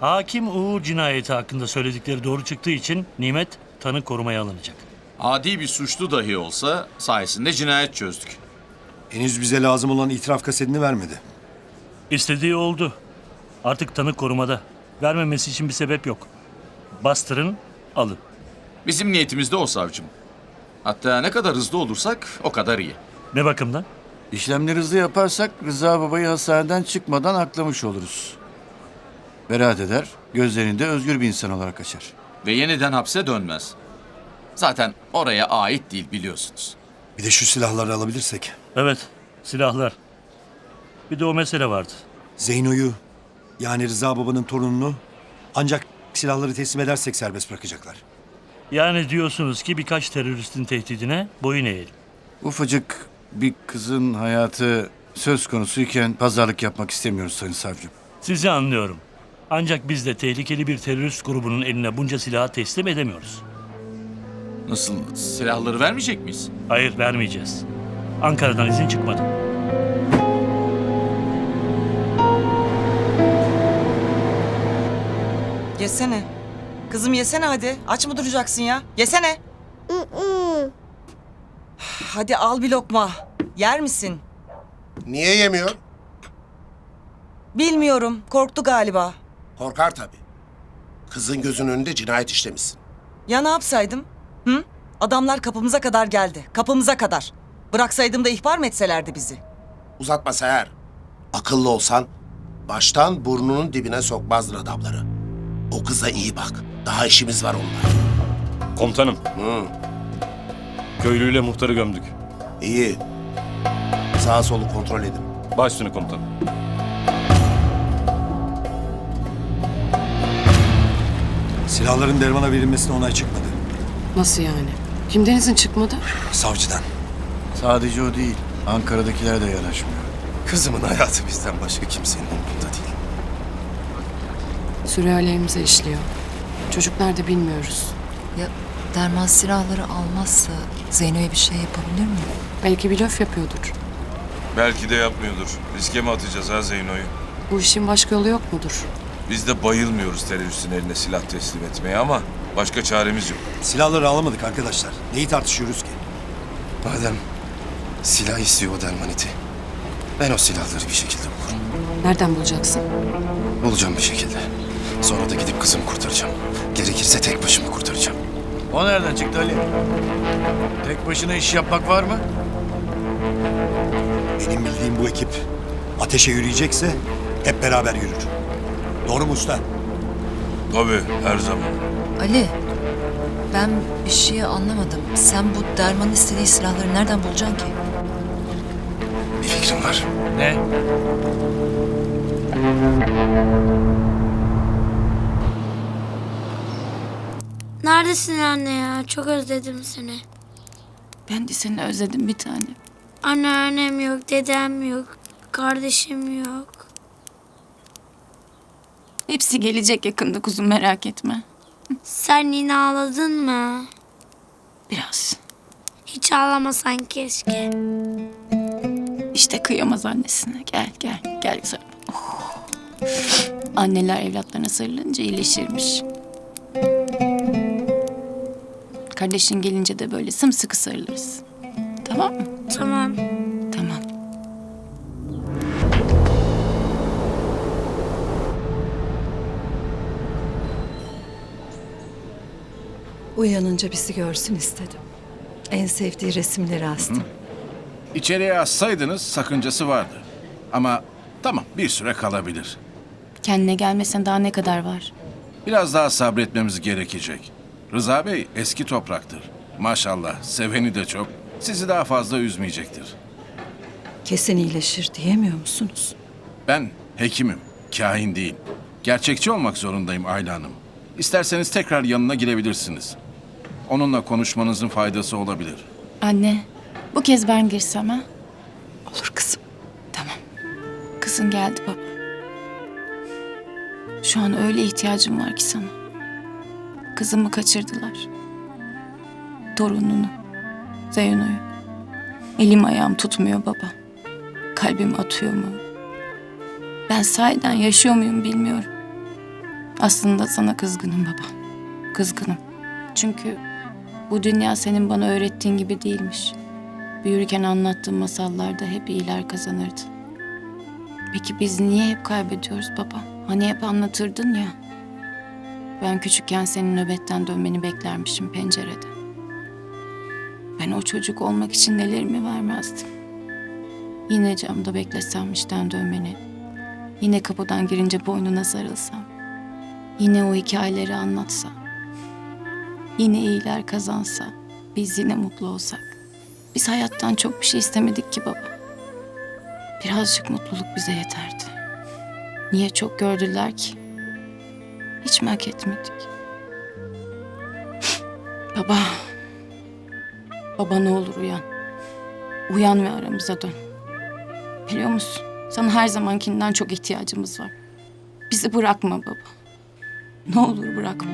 Hakim Uğur cinayeti hakkında söyledikleri doğru çıktığı için Nimet tanık korumaya alınacak. Adi bir suçlu dahi olsa sayesinde cinayet çözdük. Henüz bize lazım olan itiraf kasetini vermedi. İstediği oldu. Artık tanık korumada. Vermemesi için bir sebep yok. Bastırın, alın. Bizim niyetimiz de o savcım. Hatta ne kadar hızlı olursak o kadar iyi. Ne bakımdan? İşlemleri hızlı yaparsak Rıza babayı hastaneden çıkmadan aklamış oluruz. Beraat eder, gözlerinde özgür bir insan olarak açar. Ve yeniden hapse dönmez. Zaten oraya ait değil biliyorsunuz. Bir de şu silahları alabilirsek. Evet, silahlar. Bir de o mesele vardı. Zeyno'yu yani Rıza babanın torununu ancak silahları teslim edersek serbest bırakacaklar. Yani diyorsunuz ki birkaç teröristin tehdidine boyun eğelim. Ufacık bir kızın hayatı söz konusuyken pazarlık yapmak istemiyoruz Sayın Savcım. Sizi anlıyorum. Ancak biz de tehlikeli bir terörist grubunun eline bunca silahı teslim edemiyoruz. Nasıl silahları vermeyecek miyiz? Hayır, vermeyeceğiz. Ankara'dan izin çıkmadı. Yesene. Kızım yesene hadi. Aç mı duracaksın ya? Yesene. hadi al bir lokma. Yer misin? Niye yemiyor? Bilmiyorum. Korktu galiba. Korkar tabii. Kızın gözünün önünde cinayet işlemişsin. Ya ne yapsaydım? Hı? Adamlar kapımıza kadar geldi. Kapımıza kadar. Bıraksaydım da ihbar mı etselerdi bizi? Uzatma Seher. Akıllı olsan baştan burnunun dibine sokmazdın adamları. O kıza iyi bak. Daha işimiz var onunla. Komutanım, Hı, köylüyle muhtarı gömdük. iyi. Sağa solu kontrol edin. Baş üstüne komutanım. Silahların dermana verilmesine onay çıkmadı. Nasıl yani? Kimden izin çıkmadı? Savcıdan. Sadece o değil, Ankara'dakiler de yanaşmıyor. Kızımın hayatı bizden başka kimsenin umurunda değil. Süre aleyhimize işliyor. Çocuk nerede bilmiyoruz. Ya Derman silahları almazsa Zeyno'ya bir şey yapabilir mi? Belki bir laf yapıyordur. Belki de yapmıyordur. Riske mi atacağız ha Zeyno'yu? Bu işin başka yolu yok mudur? Biz de bayılmıyoruz teröristin eline silah teslim etmeye ama başka çaremiz yok. Silahları alamadık arkadaşlar. Neyi tartışıyoruz ki? Madem silah istiyor o dermaniti. Ben o silahları bir şekilde bulurum. Nereden bulacaksın? Bulacağım bir şekilde. Sonra da gidip kızımı kurtaracağım. Gerekirse tek başıma kurtaracağım. O nereden çıktı Ali? Tek başına iş yapmak var mı? Benim bildiğim bu ekip ateşe yürüyecekse hep beraber yürür. Doğru mu usta? Tabii her zaman. Ali, ben bir şeyi anlamadım. Sen bu Derman'ın istediği silahları nereden bulacaksın ki? Bir fikrim var. Ne? Neredesin anne ya? Çok özledim seni. Ben de seni özledim bir tane. Anneannem yok, dedem yok, kardeşim yok. Hepsi gelecek yakında kuzum merak etme. Sen yine ağladın mı? Biraz. Hiç ağlamasan keşke. İşte kıyamaz annesine. Gel gel gel güzel. Oh. Anneler evlatlarına sarılınca iyileşirmiş. Kardeşin gelince de böyle sımsıkı sarılırız. Tamam mı? Tamam. Tamam. Uyanınca bizi görsün istedim. En sevdiği resimleri astım. İçeriye assaydınız sakıncası vardı. Ama tamam bir süre kalabilir. Kendine gelmesen daha ne kadar var? Biraz daha sabretmemiz gerekecek. Rıza Bey eski topraktır. Maşallah seveni de çok. Sizi daha fazla üzmeyecektir. Kesin iyileşir diyemiyor musunuz? Ben hekimim, kahin değil. Gerçekçi olmak zorundayım Ayla Hanım. İsterseniz tekrar yanına girebilirsiniz. Onunla konuşmanızın faydası olabilir. Anne, bu kez ben girsem ha? Olur kızım. Tamam. Kızın geldi baba. Şu an öyle ihtiyacım var ki sana. Kızımı kaçırdılar. Torununu, Zeyno'yu. Elim ayağım tutmuyor baba. Kalbim atıyor mu? Ben sahiden yaşıyor muyum bilmiyorum. Aslında sana kızgınım baba. Kızgınım. Çünkü bu dünya senin bana öğrettiğin gibi değilmiş. Büyürken anlattığın masallarda hep iyiler kazanırdı. Peki biz niye hep kaybediyoruz baba? Hani hep anlatırdın ya. Ben küçükken senin nöbetten dönmeni beklermişim pencerede. Ben o çocuk olmak için nelerimi vermezdim. Yine camda beklesem işten dönmeni. Yine kapıdan girince boynuna sarılsam. Yine o hikayeleri anlatsa. Yine iyiler kazansa. Biz yine mutlu olsak. Biz hayattan çok bir şey istemedik ki baba. Birazcık mutluluk bize yeterdi. Niye çok gördüler ki? Hiç mi hak etmedik? baba. Baba ne olur uyan. Uyan ve aramıza dön. Biliyor musun? Sana her zamankinden çok ihtiyacımız var. Bizi bırakma baba. Ne olur bırakma.